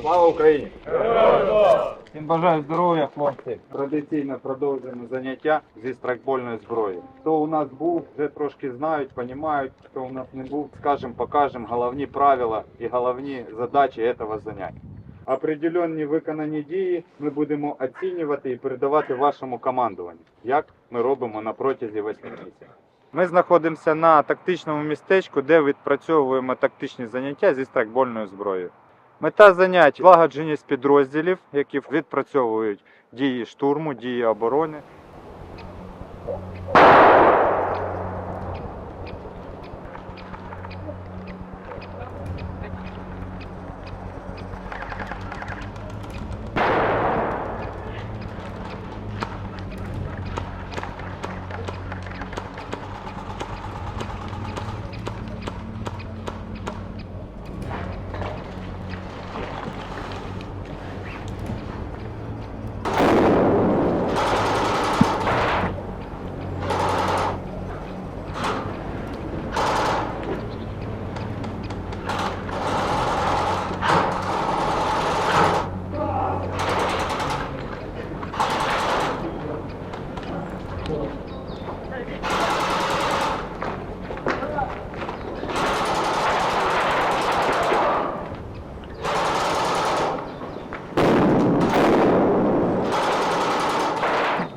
Слава Україні! Всім бажаю здоров'я, хлопці. Традиційно продовжуємо заняття зі страйкбольної зброї. Хто у нас був, вже трошки знають, розуміють. Хто у нас не був, скажемо, покажемо головні правила і головні задачі цього заняття. Определенні виконані дії ми будемо оцінювати і передавати вашому командуванню, як ми робимо на протязі 8 місяців. Ми знаходимося на тактичному містечку, де відпрацьовуємо тактичні заняття зі страйкбольною зброєю. Мета занять злагодженість підрозділів, які відпрацьовують дії штурму, дії оборони.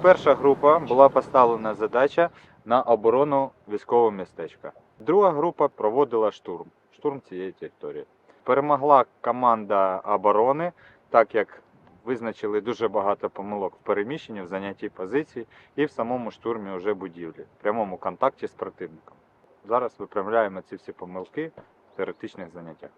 Перша група була поставлена задача на оборону військового містечка. Друга група проводила штурм, штурм цієї території. Перемогла команда оборони, так як визначили дуже багато помилок в переміщенні, в занятті позиції і в самому штурмі уже будівлі, в прямому контакті з противником. Зараз виправляємо ці всі помилки в теоретичних заняттях.